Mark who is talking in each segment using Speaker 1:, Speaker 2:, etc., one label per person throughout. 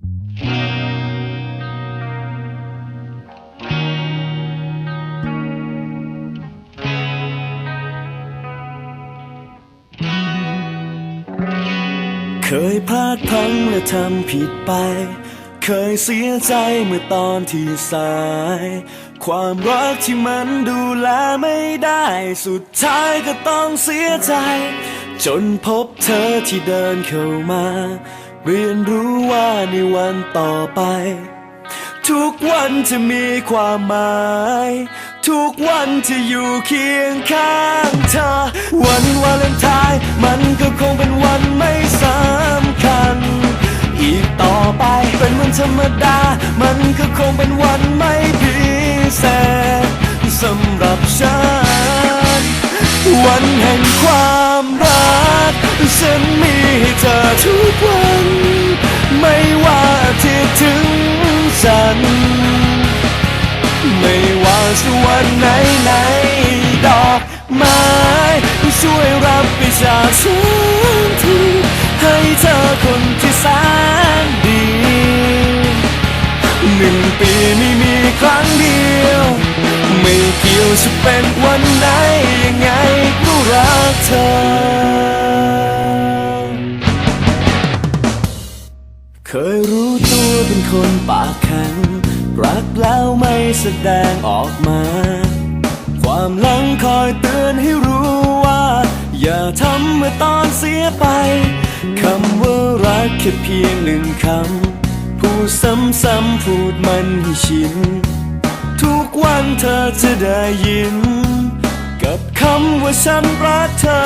Speaker 1: เคยพลาดพลั้งและทำผิดไป เคยเสียใจเมื่อตอนที่สาย ความรักที่มันดูแลไม่ได้ สุดท้ายก็ต้องเสียใจ จนพบเธอที่เดินเข้ามา เรียนรู้ว่าในวันต่อไป ทุกวันจะมีความหมาย ทุกวันจะอยู่เคียงข้างเธอ วันวาเลนไทน์มันก็คงเป็นวันไม่สำคัญ อีกต่อไปเป็นวันธรรมดา มันก็คงเป็นวันไม่พิเศษสำหรับฉัน วันแห่งความรักฉันมีให้เธอทุกวัน วันไหนไหนดอกไม้ช่วยรับไปจากฉันทีให้เธอคนที่แสนดีหนึ่งปีไม่มีครั้งเดียว ไม่เกี่ยวจะเป็นวันไหนยังไงก็รักเธอ เคยรู้ตัวเป็นคนปากแข็ง รักแล้วไม่แสดงออกมา ความหลังคอยเตือนให้รู้ว่า อย่าทำเมื่อตอนเสียไปคำว่ารักแค่เพียงหนึ่งคำพูดซ้ำๆพูดมันให้ชิน ทุกวันเธอจะได้ยิน กับคำว่าฉันรักเธอ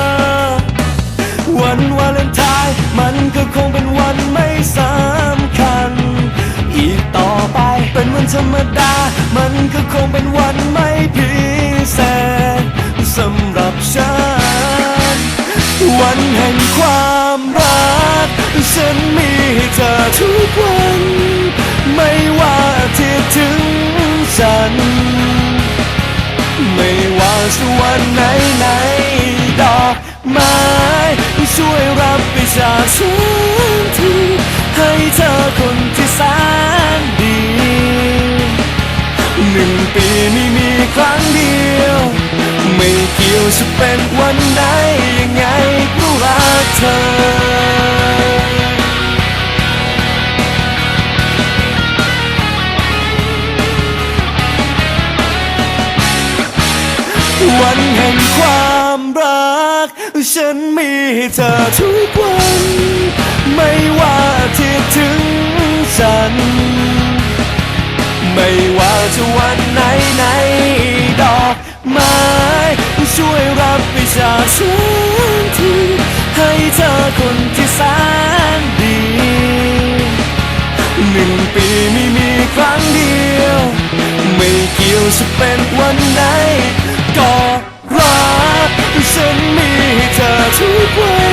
Speaker 1: วันวาเลนไทน์มันก็คงเป็นวันไม่สำ วันธรรมดา มันก็คงเป็นวันไม่พิเศษสำหรับฉัน วันแห่งความรัก ฉันมีให้เธอทุกวัน ไม่ว่าที่ถึงฉัน ไม่ว่าจะวันไหนไหนๆดอกไม้ช่วยรับไปจากฉันทีให้เธอคน ปีไม่มีครั้งเดียว ไม่เกี่ยวจะเป็นวันไหนยังไงก็รักเธอ วันแห่งความรัก ฉันมีให้เธอทุกวัน ไม่ว่าที่ถึงฉัน ไม่ว่าจะวันไหนไหนดอกไม้ช่วยรับไปจากฉันทีให้เธอคนที่แสนดีหนึ่งปีไม่มีครั้งเดียว ไม่เกี่ยวจะเป็นวันไหนก็รักฉันมีเธอทุกวัน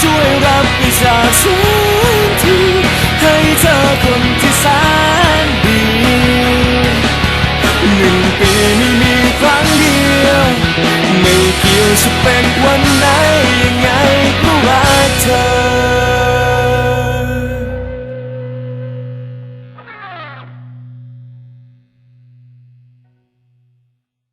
Speaker 1: ช่วยรับไปจาก